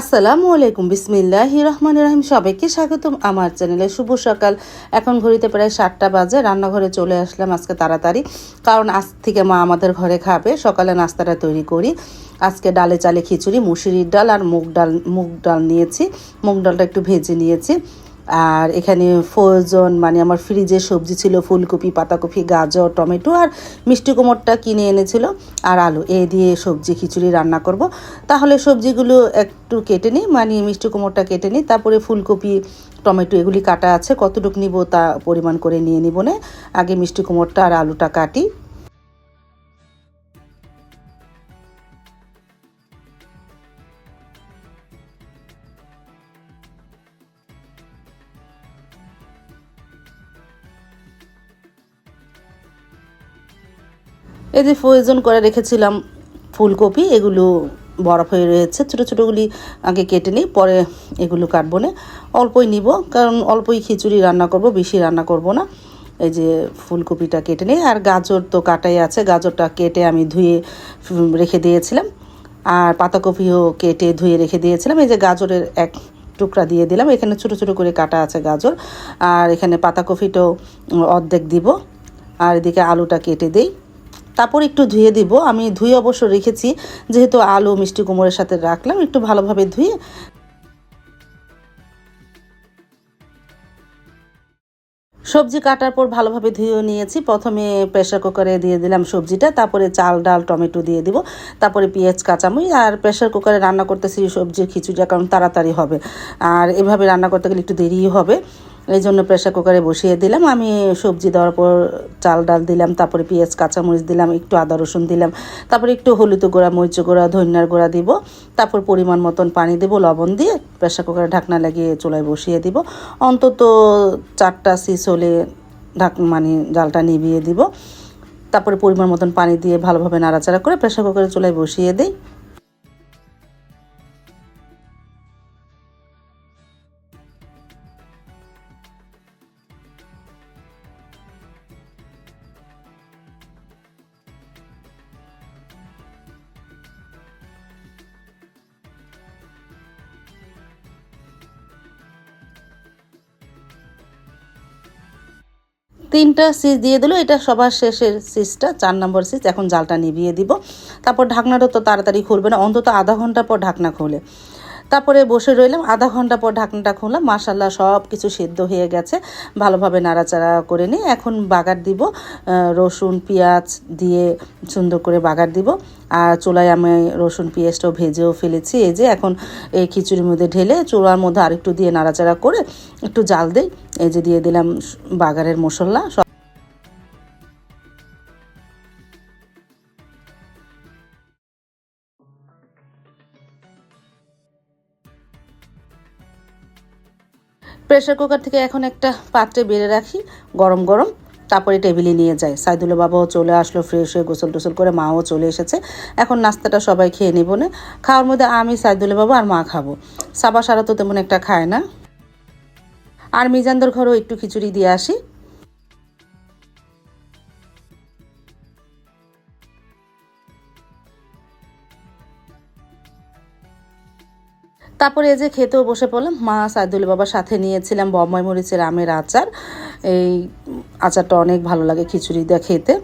আসসালামু আলাইকুম বিসমিল্লাহ রহমান রহিম। সবাইকে স্বাগতম আমার চ্যানেলে। শুভ সকাল। এখন ঘড়িতে প্রায় সাতটা বাজে। রান্নাঘরে চলে আসলাম আজকে তাড়াতাড়ি। কারণ আজ থেকে মা আমাদের ঘরে খাবে। সকালে নাস্তাটা তৈরি করি। আজকে ডালে চালে খিচুড়ি, মুসুরির ডাল আর মুগ ডাল মুগ ডাল নিয়েছি। মুগ ডালটা একটু ভেজে নিয়েছি। আর এখানে ফ্রোজন মানে আমার ফ্রিজে সবজি ছিল, ফুলকপি, পাতাকপি, গাজর, টমেটো আর মিষ্টি কুমড়টা কিনে এনেছিল আর আলু। এ দিয়ে সবজি খিচুড়ি রান্না করব। তাহলে সবজিগুলো একটু কেটে নিই মানে মিষ্টি কুমড়টা কেটে নিই। তারপরে ফুলকপি, টমেটো এগুলি কাটা আছে, কতটুকু নিব তা পরিমাণ করে নিয়ে নিব না। আগে মিষ্টি কুমড়টা আর আলুটা কাটি। এই যে প্রয়োজন করে রেখেছিলাম ফুলকপি, এগুলো বরফ হয়ে রয়েছে। ছোটো ছোটোগুলি আগে কেটে নিই, পরে এগুলো কাটবো না। অল্পই নিব, কারণ অল্পই খিচুড়ি রান্না করব, বেশি রান্না করব না। এই যে ফুলকপিটা কেটে নিই, আর গাজর তো কাটাই আছে, গাজরটা কেটে আমি ধুয়ে রেখে দিয়েছিলাম। আর পাতাকপিও কেটে ধুয়ে রেখে দিয়েছিলাম। এই যে গাজরের এক টুকরা দিয়ে দিলাম, এখানে ছোটো ছোটো করে কাটা আছে গাজর। আর এখানে পাতাকপিটাও অর্ধেক দিব। আর এদিকে আলুটা কেটে দিই। তারপর একটু ধুয়ে দিব। আমি ধুয়ে অবশ্য রেখেছি, যেহেতু আলু মিষ্টি কুমড়ের সাথে রাখলাম, একটু ভালোভাবে ধুয়ে সবজি কাটার পর ভালোভাবে ধুয়ে নিয়েছি। প্রথমে প্রেশার কুকারে দিয়ে দিলাম সবজিটা, তারপরে চাল, ডাল, টমেটো দিয়ে দিব, তারপরে পেঁয়াজ, কাঁচামরিচ, আর প্রেশার কুকারে রান্না করতেছি সবজির খিচুড়িটা কারণ তাড়াতাড়ি হবে। আর এভাবে রান্না করতে গেলে একটু দেরিই হবে। এই জন্য প্রেশার কুকারে বসিয়ে দিলাম। আমি সবজি দেওয়ার পর চাল, ডাল দিলাম, তারপরে পেঁয়াজ, কাঁচামরিচ দিলাম, একটু আদা, রসুন দিলাম, তারপরে একটু হলুদ গুঁড়া, মরিচ গুঁড়া, ধনিয়ার গুঁড়া দিব, তারপর পরিমাণ মতন পানি দেবো, লবণ দিয়ে প্রেশার কুকারে ঢাকনা লাগিয়ে চুলায় বসিয়ে দিব। অন্তত চারটা সিস হলে ঢাক মানে জালটা নিভিয়ে দিব। তারপরে পরিমাণ মতন পানি দিয়ে ভালোভাবে নাড়াচাড়া করে প্রেশার কুকারে চুলায় বসিয়ে দিই। তিনটা সিজ দিয়ে দিল, এটা সবার শেষের সিজটা, চার নম্বর সিজ, এখন জালটা নিভিয়ে দিব। তারপর ঢাকনাটা তো তাড়াতাড়ি খুলবে না, অন্তত আধা ঘণ্টা পর ঢাকনা খুলে। তারপরে বসে রইলাম, আধা ঘণ্টা পর ঢাকনাটা খুললাম মাসাল্লাহ সব কিছু সেদ্ধ হয়ে গেছে। ভালোভাবে নাড়াচাড়া করে নিই এখন বাগার দিব রসুন, পেঁয়াজ দিয়ে সুন্দর করে বাগার দিব। আর চুলায় আমি রসুন, পেঁয়াজটাও ভেজেও ফেলেছি, এই যে এখন এই খিচুড়ির মধ্যে ঢেলে চুলার মধ্যে আরেকটু দিয়ে নাড়াচাড়া করে একটু জাল দিই, এই যে দিয়ে দিলাম বাগারের মশলা প্রেশার কুকার থেকে এখন একটা পাত্রে বেড়ে রাখি, গরম গরম, তারপরে টেবিলে নিয়ে যায় সাইদুল্লা বাবাও চলে আসলো ফ্রেশ হয়ে গোসল টোসল করে মাও চলে এসেছে। এখন নাস্তাটা সবাই খেয়ে নেব না। খাওয়ার মধ্যে আমি সাইদুল্লা বাবা আর মা খাব। সাবা সারা তো তেমন একটা খায় না। আর মিজানদের ঘরেও একটু খিচুড়ি দিয়ে আসি। তারপরে এই যে খেতেও বসে পড়লাম। মা সাইদুল বাবার সাথে নিয়েছিলাম বম্বাই মরিচের আমের আচার। এই আচারটা অনেক ভালো লাগে খিচুড়ি দিয়ে খেতে।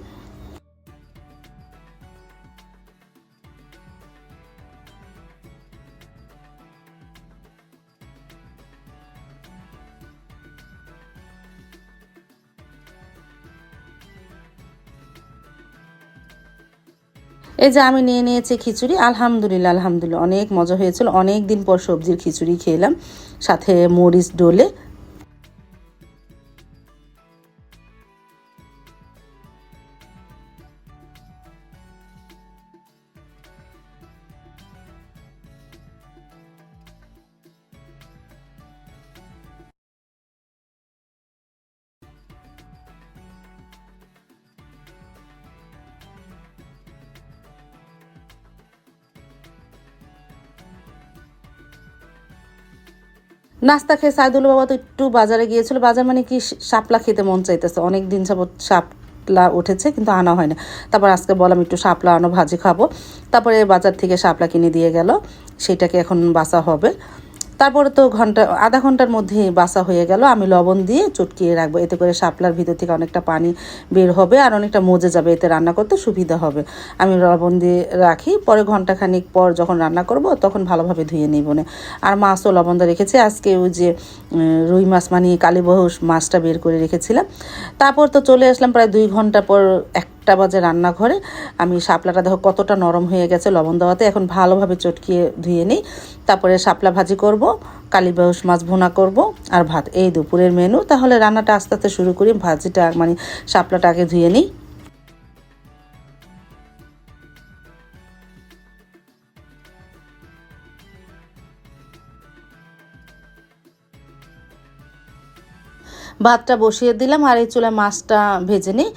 এই যে আমি নিয়ে নিয়েছি খিচুড়ি, আলহামদুলিল্লাহ আলহামদুলিল্লাহ। অনেক মজা হয়েছিল অনেক দিন পর সবজির খিচুড়ি খেলাম। সাথে মরিচ ডোলে নাস্তা খেয়ে সাইদুল বাবা তো একটু বাজারে গিয়েছিল। বাজার মানে কি? সাপলা খেতে মন চাইতেছে। অনেক দিন সাপলা শাপলা উঠেছে, কিন্তু আনা হয় না। তারপর আজকে বললাম একটু সাপলা আনো, ভাজি খাব। তারপরে বাজার থেকে সাপলা কিনে দিয়ে গেল। সেটাকে এখন বাসা হবে। তারপরে তো ঘণ্টা, আধা ঘণ্টার মধ্যে বাসা হয়ে গেল। আমি লবণ দিয়ে চটকিয়ে রাখব। এতে করে শাপলার ভিতর থেকে অনেকটা পানি বের হবে আর অনেকটা মজে যাবে। এতে রান্না করতে সুবিধা হবে। আমি লবণ দিয়ে রাখি। পরে ঘন্টাখানিক পর যখন রান্না করব, তখন ভালোভাবে ধুয়ে নিব না। আর মাছও লবণ দিয়ে রেখেছি। আজকে ওই যে রুই মাছ মানে কালীবহুস মাছটা বের করে রেখেছিলাম। তারপর তো চলে আসলাম প্রায় দুই ঘণ্টা পর একটা বাজে রান্নাঘরে। আমি শাপলাটা দেখো কতটা নরম হয়ে গেছে লবণ দেওয়াতে। এখন ভালোভাবে চটকিয়ে ধুয়ে নিই। তারপরে শাপলা ভাজি করব কালীবাউস মাছ ভুনা করব আর ভাত। এই দুপুরের মেনু তাহলে রান্নাটা আস্তে আস্তে শুরু করি, ভাজিটা মানে শাপলাটা আগে ধুয়ে নিই। ভাতটা বসিয়ে দিলাম আর এই চুলায় মাছটা ভেজে নিই।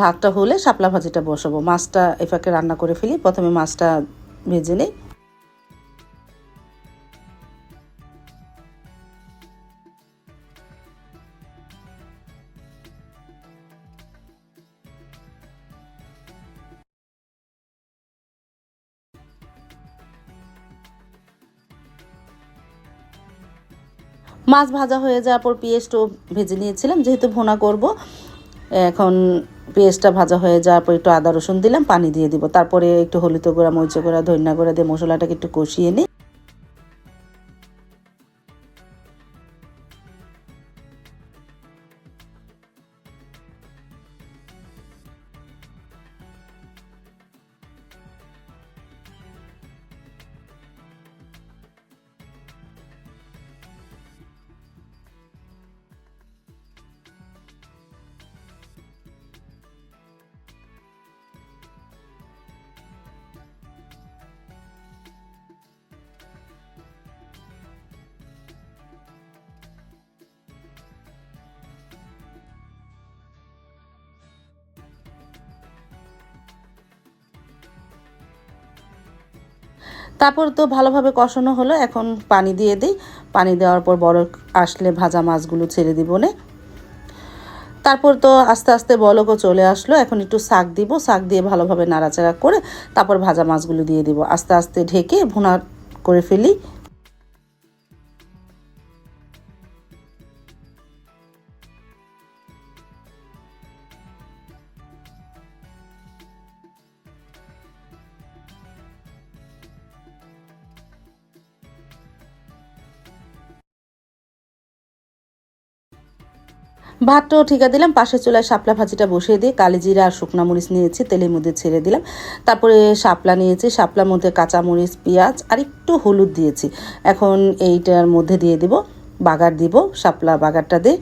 ভাতটা হলে শাপলা ভাজিটা বসাবো। মাছটা এফাকে রান্না করে ফেলি। প্রথমে মাছটা ভেজে নিই। মাছ ভাজা হয়ে যাওয়ার পর পেঁয়াজটাও ভেজে নিয়েছিলাম। যেহেতু ভোনা করব, এখন পেঁয়াজটা ভাজা হয়ে যাওয়ার পর একটু আদা রসুন দিলাম, পানি দিয়ে দিব। তারপরে একটু হলুদ গুঁড়া মরিচ গুঁড়া, ধনিয়া গুঁড়া দিয়ে মশলাটাকে একটু কষিয়ে নিই। তারপর তো ভালোভাবে কষানো হলো। এখন পানি দিয়ে দিই। পানি দেওয়ার পর বড় আসলে ভাজা মাছগুলো ছেড়ে দিব নে। তারপর তো আস্তে আস্তে বলকও চলে আসলো। এখন একটু শাক দিব। শাক দিয়ে ভালোভাবে নাড়াচাড়া করে তারপর ভাজা মাছগুলো দিয়ে দিব। আস্তে আস্তে ঢেকে ভুনা করে ফেলি। ভাতটাও ঠিকা দিলাম পাশে চুলায় শাপলা ভাজিটা বসিয়ে দিয়ে কালিজিরা আর শুকনা মরিচ নিয়েছি, তেলের মধ্যে ছেড়ে দিলাম। তারপরে শাপলা নিয়েছি, শাপলার মধ্যে কাঁচামরিচ, পেঁয়াজ আর একটু হলুদ দিয়েছি। এখন এইটার মধ্যে দিয়ে দিব। বাগার দিব, শাপলা বাগারটা দিয়ে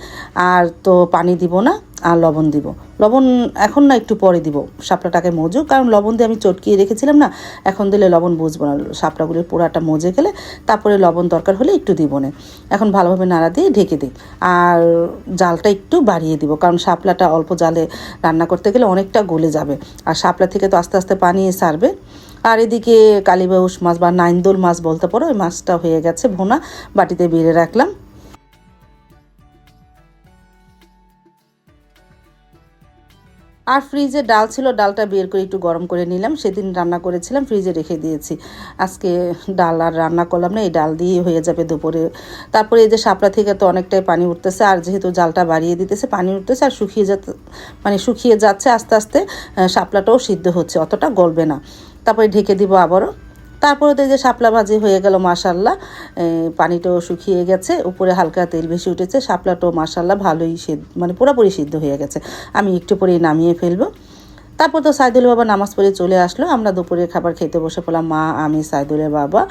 আর তো পানি দিব না, আর লবণ দিব। লবণ এখন না একটু পরে দিব, শাপলাটাকে মজু, কারণ লবণ দিয়ে আমি চটকিয়ে রেখেছিলাম না, এখন দিলে লবণ বুঝব না। শাপলাগুলির পোড়াটা মজে গেলে তারপরে লবণ দরকার হলে একটু দিব না। এখন ভালোভাবে নাড়া দিয়ে ঢেকে দিই, আর জালটা একটু বাড়িয়ে দিব, কারণ শাপলাটা অল্প জালে রান্না করতে গেলে অনেকটা গলে যাবে। আর শাপলা থেকে তো আস্তে আস্তে পানি সারবে। আর এদিকে কালীবাউস মাছ বা নাইন্দোল মাছ বলতে পারো, ওই মাছটা হয়ে গেছে ভোনা, বাটিতে বেড়ে রাখলাম। আর ফ্রিজে ডাল ছিল, ডালটা বের করে একটু গরম করে নিলাম। সেদিন রান্না করেছিলাম, ফ্রিজে রেখে দিয়েছি। আজকে ডাল আর রান্না করলাম না, এই ডাল দিয়ে হয়ে যাবে দুপুরে। তারপরে এই যে শাপলা থেকে তো অনেকটাই পানি উঠতেছে, আর যেহেতু জালটা বাড়িয়ে দিতেছে, পানি উঠতেছে, আর শুকিয়ে যাতে মানে শুকিয়ে যাচ্ছে আস্তে আস্তে শাপলাটাও সিদ্ধ হচ্ছে, অতটা গলবে না। তারপরে ঢেকে দিব আবারও। তারপরে তো এই যে শাপলা ভাজি হয়ে গেল মাসাল্লাহ পানিটাও শুকিয়ে গেছে, উপরে হালকা তেল বেশি উঠেছে, শাপলাটাও মাসাল্লাহ ভালোই সিদ্ধ মানে পুরোপুরি সিদ্ধ হয়ে গেছে। আমি একটু পরেই নামিয়ে ফেলব। তারপর তো সাইদুল বাবা নামাজ পড়ে চলে আসলো। আমরা দুপুরের খাবার খেতে বসে পড়লাম। মা, আমি, সাইদুলের বাবা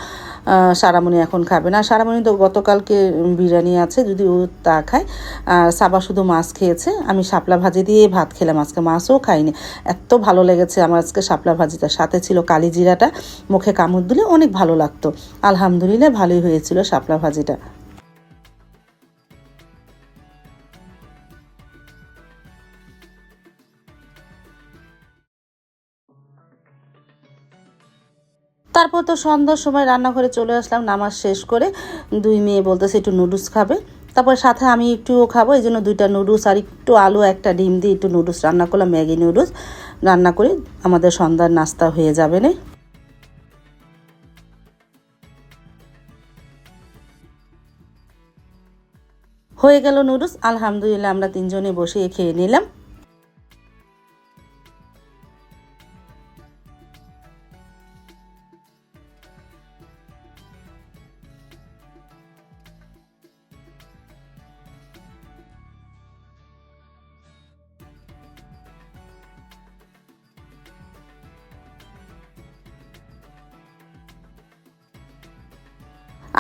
সারামণি এখন খাবে না। সারামণি তো গতকালকে বিরিয়ানি আছে, যদি ও তা খায়। আর সাবা শুধু মাছ খেয়েছে। আমি শাপলা ভাজি দিয়ে ভাত খেলাম। আজকে মাছও খাইনি। এত ভালো লেগেছে আমার আজকে শাপলা ভাজিটা। সাথে ছিল কালি জিরাটা। মুখে কামড় দিলে অনেক ভালো লাগতো। আলহামদুলিল্লাহ, ভালোই হয়েছিল শাপলা ভাজিটা। তারপর তো সন্ধ্যার সময় রান্নাঘরে চলে আসলাম, নামাজ শেষ করে দুই মেয়ে বলতেছে একটু নুডলস খাবে। তারপর সাথে আমি একটুও খাব, এই জন্য দুইটা নুডলস আর একটু আলু, একটা ডিম দিয়ে একটু নুডলস রান্না করলাম, ম্যাগি নুডলস রান্না করে আমাদের সন্ধ্যার নাস্তা হয়ে যাবে না। হয়ে গেল নুডলস, আলহামদুলিল্লাহ আমরা তিনজনে বসে খেয়ে নিলাম।